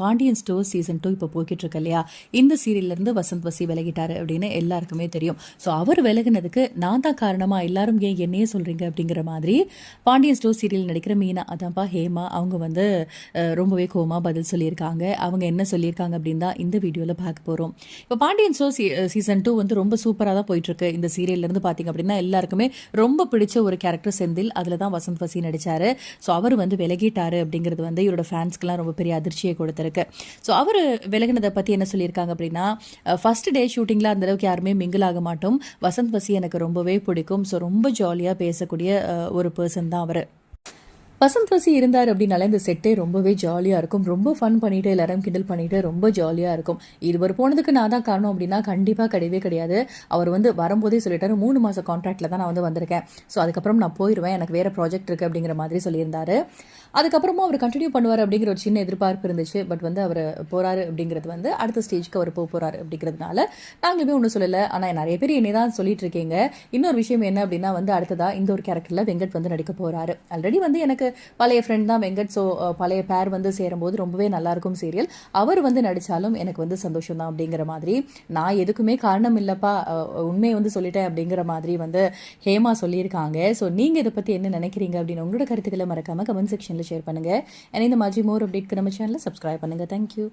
Pandian store season two இப்போ போய்கிட்டு இருக்கு இல்லையா? இந்த சீரியல்லேருந்து வசந்த் வசி விலகிட்டாரு அப்படின்னு எல்லாருக்குமே தெரியும். ஸோ அவர் விலகினதுக்கு நான் தான் காரணமாக எல்லாரும் ஏன் என்னையே சொல்கிறீங்க அப்படிங்கிற மாதிரி பாண்டியன் ஸ்டோர் சீரியல் நடிக்கிற மீனா அதான்ப்பா ஹேமா அவங்க வந்து ரொம்பவே கோமா பதில் சொல்லியிருக்காங்க. அவங்க என்ன சொல்லியிருக்காங்க அப்படின்னு தான் இந்த வீடியோவில் பார்க்க போகிறோம் இப்போ பாண்டியன் ஸ்டோர் சீசன் டூ வந்து ரொம்ப சூப்பராக தான் போயிட்டுருக்கு. இந்த சீரியல்லேருந்து பார்த்தீங்க அப்படின்னா எல்லாருக்குமே ரொம்ப பிடிச்ச ஒரு கேரக்டர் செந்தில். அதில் தான் வசந்த் வசி நடித்தார் ஸோ அவர் வந்து விலகிட்டாரு அப்படிங்கிறது வந்து இவரோட ஃபேன்ஸ்க்குலாம் ரொம்ப பெரிய அதிர்ச்சியை பார்த்துருக்கு ஸோ அவர் விலகினதை பற்றி என்ன சொல்லியிருக்காங்க அப்படின்னா ஃபர்ஸ்ட் டே ஷூட்டிங்கில் அந்த அளவுக்கு யாருமே மிங்கிள் ஆக மாட்டோம். வசந்த் வசி எனக்கு ரொம்பவே பிடிக்கும். ஸோ ரொம்ப ஜாலியாக பேசக்கூடிய ஒரு பர்சன் தான் அவர். வசந்த் வசி இருந்தார் அப்படின்னால இந்த செட்டே ரொம்பவே ஜாலியாக இருக்கும். ரொம்ப ஃபன் பண்ணிட்டு எல்லாரும் கிண்டல் பண்ணிட்டு ரொம்ப ஜாலியாக இருக்கும். இவர் போனதுக்கு நான் தான் காரணம் அப்படின்னா கண்டிப்பாக கிடையவே கிடையாது. அவர் வந்து வரும்போதே சொல்லிட்டாரு மூணு மாதம் கான்ட்ராக்டில் தான் நான் வந்து வந்திருக்கேன். ஸோ அதுக்கப்புறம் நான் போயிடுவேன் எனக்கு வேறு ப்ராஜெக்ட் இருக்குது அப்படிங்கிற மாதிரி சொல்லியிருந்தாரு. அதுக்கப்புறமா அவர் கண்டினியூ பண்ணுவார் அப்படிங்கிற ஒரு சின்ன எதிர்பார்ப்பு இருந்துச்சு. பட் வந்து அவர் போகிறாரு அப்படிங்கிறது வந்து அடுத்த ஸ்டேஜ்க்கு அவர் போக போகிறாரு அப்படிங்கிறதுனால நாங்களுமே ஒன்றும் சொல்லலை. ஆனால் நிறைய பேர் என்னை தான் சொல்லிட்டு இருக்கீங்க. இன்னொரு விஷயம் என்ன அப்படின்னா வந்து அடுத்ததாக இந்த ஒரு கேரக்டரில் வெங்கட் வந்து நடிக்க போகிறாரு ஆல்ரெடி வந்து எனக்கு பழைய ஃப்ரெண்ட் தான் வெங்கட். ஸோ பழைய பேர் வந்து சேரும்போது ரொம்பவே நல்லா இருக்கும் சீரியல் அவர் வந்து நடித்தாலும் எனக்கு வந்து சந்தோஷம் தான் அப்படிங்கிற மாதிரி. நான் எதுக்குமே காரணம் இல்லைப்பா. உண்மையை வந்து சொல்லிட்டேன் அப்படிங்கிற மாதிரி வந்து ஹேமா சொல்லியிருக்காங்க. ஸோ நீங்கள் இதை பற்றி என்ன நினைக்கிறீங்க அப்படின்னு உங்களோட கருத்துக்களை மறக்காம கமெண்ட் செக்ஷனில் ஷேர் பண்ணுங்கள் ஏன்னா இந்த மாதிரி மோர் அப்டேட்க்கு நம்ம சேனலில் சப்ஸ்கிரைப் பண்ணுங்கள் தேங்க்யூ